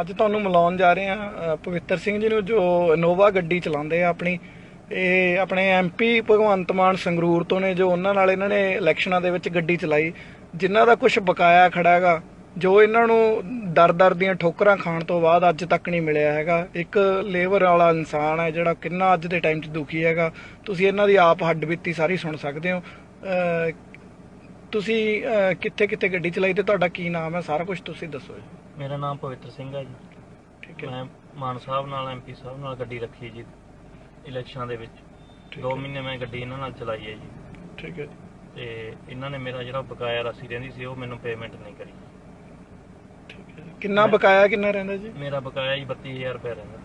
ਅੱਜ ਤੁਹਾਨੂੰ ਮਿਲਾਉਣ ਜਾ ਰਹੇ ਹਾਂ ਪਵਿੱਤਰ ਸਿੰਘ ਜੀ ਨੂੰ, ਜੋ ਇਨੋਵਾ ਗੱਡੀ ਚਲਾਉਂਦੇ ਆ ਆਪਣੀ। ਇਹ ਆਪਣੇ ਐਮਪੀ ਭਗਵੰਤ ਮਾਨ ਸੰਗਰੂਰ ਤੋਂ ਨੇ, ਜੋ ਉਹਨਾਂ ਨਾਲ ਇਹਨਾਂ ਨੇ ਇਲੈਕਸ਼ਨਾਂ ਦੇ ਵਿੱਚ ਗੱਡੀ ਚਲਾਈ। ਜਿਨ੍ਹਾਂ ਦਾ ਕੁਝ ਬਕਾਇਆ ਖੜਾ ਹੈਗਾ, ਜੋ ਇਹਨਾਂ ਨੂੰ ਦਰ-ਦਰ ਦੀਆਂ ਠੋਕਰਾਂ ਖਾਣ ਤੋਂ ਬਾਅਦ ਅੱਜ ਤੱਕ ਨਹੀਂ ਮਿਲਿਆ ਹੈਗਾ। ਇੱਕ ਲੇਬਰ ਵਾਲਾ ਇਨਸਾਨ ਹੈ, ਜਿਹੜਾ ਕਿੰਨਾ ਅੱਜ ਦੇ ਟਾਈਮ 'ਚ ਦੁਖੀ ਹੈਗਾ। ਤੁਸੀਂ ਇਹਨਾਂ ਦੀ ਆਪ ਹੱਡ ਬੀਤੀ ਸਾਰੀ ਸੁਣ ਸਕਦੇ ਹੋ। ਤੁਸੀਂ ਕਿੱਥੇ ਕਿੱਥੇ ਗੱਡੀ ਚਲਾਈ ਤੇ ਤੁਹਾਡਾ ਕੀ ਨਾਮ ਹੈ? ਸਾਰਾ ਕੁਝ ਤੁਸੀਂ ਦੱਸੋ ਜੀ। ਮੇਰਾ ਨਾਮ ਪਵਿੱਤਰ ਸਿੰਘ ਹੈ ਜੀ। ਠੀਕ ਹੈ। ਮੈਂ ਮਾਨ ਸਾਹਿਬ ਨਾਲ ਐਮਪੀ ਸਾਹਿਬ ਨਾਲ ਗੱਡੀ ਰੱਖੀ ਜੀ ਇਲੈਕਸ਼ਨਾਂ ਦੇ ਵਿੱਚ। ਠੀਕ 2 ਹੈ। ਮਹੀਨੇ ਮੈਂ ਗੱਡੀ ਇਹਨਾਂ ਨਾਲ ਚਲਾਈ ਹੈ ਜੀ। ਠੀਕ ਹੈ ਤੇ ਇਹਨਾਂ ਨੇ ਮੇਰਾ ਜਿਹੜਾ ਬਕਾਇਆ ਰਾਸ਼ੀ ਰਹਿੰਦੀ ਸੀ ਉਹ ਮੈਨੂੰ ਪੇਮੈਂਟ ਨਹੀਂ ਕਰੀ। ਠੀਕ ਹੈ ਕਿੰਨਾ ਬਕਾਇਆ ਕਿੰਨਾ ਰਹਿੰਦਾ ਜੀ? ਮੇਰਾ ਬਕਾਇਆ ਜੀ 32000 ਰੁਪਏ ਰਹਿੰਦਾ।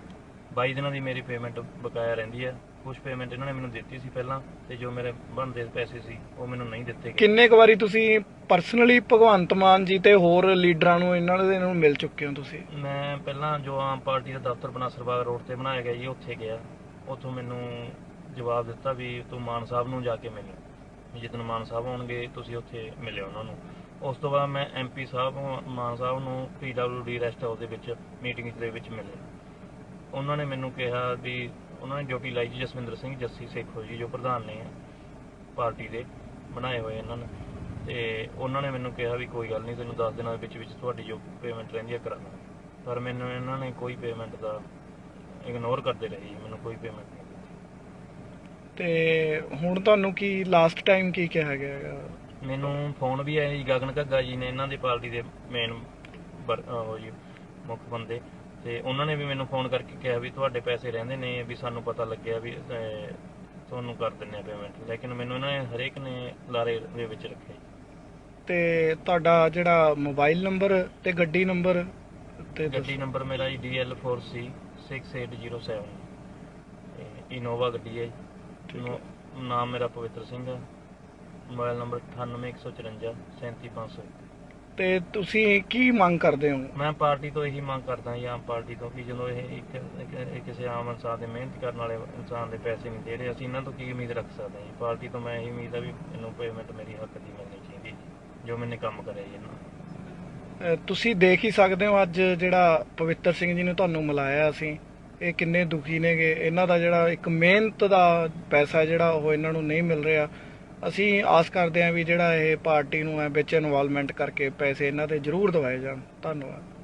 22 ਦਿਨਾਂ ਦੀ ਮੇਰੀ ਪੇਮੈਂਟ ਬਕਾਇਆ ਰਹਿੰਦੀ ਹੈ। ਕੁਝ ਪੇਮੈਂਟ ਇਹਨਾਂ ਨੇ ਮੈਨੂੰ ਦਿੱਤੀ ਸੀ ਪਹਿਲਾਂ ਤੇ ਜੋ ਮੇਰੇ ਬਣਦੇ ਪੈਸੇ ਸੀ ਉਹ ਮੈਨੂੰ ਨਹੀਂ ਦਿੱਤੇ ਗਏ। ਕਿੰਨੇ ਕੁ ਵਾਰੀ ਤੁਸੀਂ ਪਰਸਨਲੀ ਭਗਵੰਤ ਮਾਨ ਜੀ ਤੇ ਹੋਰ ਲੀਡਰਾਂ ਨੂੰ ਇਹਨਾਂ ਦੇ ਨੂੰ ਮਿਲ ਚੁੱਕੇ ਹੋ ਤੁਸੀਂ? ਮੈਂ ਪਹਿਲਾਂ ਜੋ ਆਮ ਪਾਰਟੀ ਦਾ ਦਫ਼ਤਰ ਬਨਾਸਰਬਾਗ ਰੋਡ ਤੇ ਬਣਾਇਆ ਗਿਆ ਜੀ ਉੱਥੇ ਗਿਆ। ਉੱਥੋਂ ਮੈਨੂੰ ਜਵਾਬ ਦਿੱਤਾ ਵੀ ਤੂੰ ਮਾਨ ਸਾਹਿਬ ਨੂੰ ਜਾ ਕੇ ਮਿਲ। ਵੀ ਜਦੋਂ ਮਾਨ ਸਾਹਿਬ ਆਉਣਗੇ ਤੁਸੀਂ ਉੱਥੇ ਮਿਲਿਓ ਉਹਨਾਂ ਨੂੰ। ਉਸ ਤੋਂ ਬਾਅਦ ਮੈਂ ਐਮਪੀ ਸਾਹਿਬ ਮਾਨ ਸਾਹਿਬ ਨੂੰ ਪੀਡਬਲਯੂਡੀ ਰੈਸਟ ਹਾਊਸ ਦੇ ਵਿੱਚ ਮੀਟਿੰਗ ਦੇ ਵਿੱਚ ਮਿਲਿਆ। ਉਹਨਾਂ ਨੇ ਮੈਨੂੰ ਕਿਹਾ ਵੀ ਉਹਨਾਂ ਨੇ ਡਿਊਟੀ ਲਾਈ ਜੀ ਜਸਵਿੰਦਰ ਸਿੰਘ ਜੱਸੀ ਸੇਖੋ ਜੀ ਜੋ ਪ੍ਰਧਾਨ ਨੇ ਪਾਰਟੀ ਦੇ ਬਣਾਏ ਹੋਏ ਇਹਨਾਂ ਨੇ। ਤੇ ਉਹਨਾਂ ਨੇ ਮੈਨੂੰ ਕਿਹਾ ਵੀ ਕੋਈ ਗੱਲ ਨਹੀਂ ਤੈਨੂੰ 10 ਦਿਨਾਂ ਦੇ ਵਿੱਚ ਵਿੱਚ ਤੁਹਾਡੀ ਜੋ ਪੇਮੈਂਟ ਰਹਿੰਦੀ ਹੈ ਕਰਾਂਗਾ ਪਰ ਮੈਨੂੰ ਇਹਨਾਂ ਨੇ ਕੋਈ ਪੇਮੈਂਟ ਦਾ ਇਗਨੋਰ ਕਰਦੇ ਰਹੇ ਜੀ ਮੈਨੂੰ ਕੋਈ ਪੇਮੈਂਟ ਨਹੀਂ ਤੇ ਹੁਣ ਤੁਹਾਨੂੰ ਕੀ ਲਾਸਟ ਟਾਈਮ ਕੀ ਕਿਹਾ ਗਿਆ ਹੈਗਾ? ਮੈਨੂੰ ਫੋਨ ਵੀ ਆਇਆ ਜੀ ਗਗਨ ਘੱਗਾ ਜੀ ਨੇ ਇਹਨਾਂ ਦੀ ਪਾਰਟੀ ਦੇ ਮੇਨ ਉਹ ਜੀ ਮੁੱਖ ਬੰਦੇ। ਤੇ ਉਹਨਾਂ ਨੇ ਵੀ ਮੈਨੂੰ ਫੋਨ ਕਰਕੇ ਕਿਹਾ ਵੀ ਤੁਹਾਡੇ ਪੈਸੇ ਰਹਿੰਦੇ ਨੇ ਵੀ ਸਾਨੂੰ ਪਤਾ ਲੱਗਿਆ ਵੀ ਅਹ, ਤੁਹਾਨੂੰ ਕਰ ਦਿੰਨੇ ਆ ਪੇਮੈਂਟ ਲੇਕਿਨ ਮੈਨੂੰ ਇਹਨਾਂ ਨੇ ਹਰੇਕ ਨੇ ਲਾਰੇ ਦੇ ਵਿੱਚ ਰੱਖਿਆ। ਤੇ ਤੁਹਾਡਾ ਜਿਹੜਾ ਮੋਬਾਈਲ ਨੰਬਰ ਤੇ ਗੱਡੀ ਨੰਬਰ ਤੇ ਗੱਡੀ ਨੰਬਰ ਮੇਰਾ ਜੀ DL4C 6807 ਤੇ ਇਨੋਵਾ ਗੱਡੀ ਹੈ ਠੀਕ ਜੀ ਹੈ। ਨੋ- ਨਾਮ ਮੇਰਾ ਪਵਿੱਤਰ ਸਿੰਘ ਹੈ। ਮੋਬਾਈਲ ਨੰਬਰ 98154 37500 ਤੇ ਤੁਸੀਂ ਕੀ ਮੰਗ ਕਰਦੇ ਹੋ? ਮੈਂ ਪਾਰਟੀ ਤੋਂ ਇਹੀ ਮੰਗ ਕਰਦਾ ਜੀ ਆਮ ਪਾਰਟੀ ਤੋਂ ਕਿ ਜਦੋਂ ਇਹ ਇੱਕ ਇੱਕ- ਕਿਸੇ ਆਮ ਇਨਸਾਨ ਦੇ ਮਿਹਨਤ ਕਰਨ ਵਾਲੇ ਇਨਸਾਨ ਦੇ ਪੈਸੇ ਨਹੀਂ ਦੇ ਰਹੇ ਅਸੀਂ ਇਹਨਾਂ ਤੋਂ ਕੀ ਉਮੀਦ ਰੱਖ ਸਕਦੇ ਹਾਂ ਜੀ? ਪਾਰਟੀ ਤੋਂ ਮੈਂ ਇਹੀ ਉਮੀਦ ਆ ਵੀ ਮੈਨੂੰ ਪੇਮੈਂਟ ਮੇਰੀ ਹੱਕ ਦੀ ਮਿਲਣੀ ਚਾਹੀਦੀ ਜੀ, ਜੋ ਮੈਨੇ ਕੰਮ ਕਰਿਆ ਜੀ ਇਹਨਾਂ ਅਹ ਤੁਸੀਂ ਦੇਖ ਹੀ ਸਕਦੇ ਹੋ ਅੱਜ ਜਿਹੜਾ ਪਵਿੱਤਰ ਸਿੰਘ ਜੀ ਨੂੰ ਤੁਹਾਨੂੰ ਮਿਲਾਇਆ ਅਸੀਂ ਇਹ ਕਿੰਨੇ ਦੁਖੀ ਨੇਗੇ। ਇਹਨਾਂ ਦਾ ਜਿਹੜਾ ਇੱਕ ਮਿਹਨਤ ਦਾ ਪੈਸਾ ਜਿਹੜਾ ਉਹ ਇਹਨਾਂ ਨੂੰ ਨਹੀਂ ਮਿਲ ਰਿਹਾ। ਅਸੀਂ ਆਸ ਕਰਦੇ ਹਾਂ ਵੀ ਜਿਹੜਾ ਇਹ ਪਾਰਟੀ ਨੂੰ ਹੈ ਵਿੱਚ ਇਨਵੋਲਵਮੈਂਟ ਕਰਕੇ ਪੈਸੇ ਇਹਨਾਂ 'ਤੇ ਜ਼ਰੂਰ ਦਵਾਏ ਜਾਣ। ਧੰਨਵਾਦ।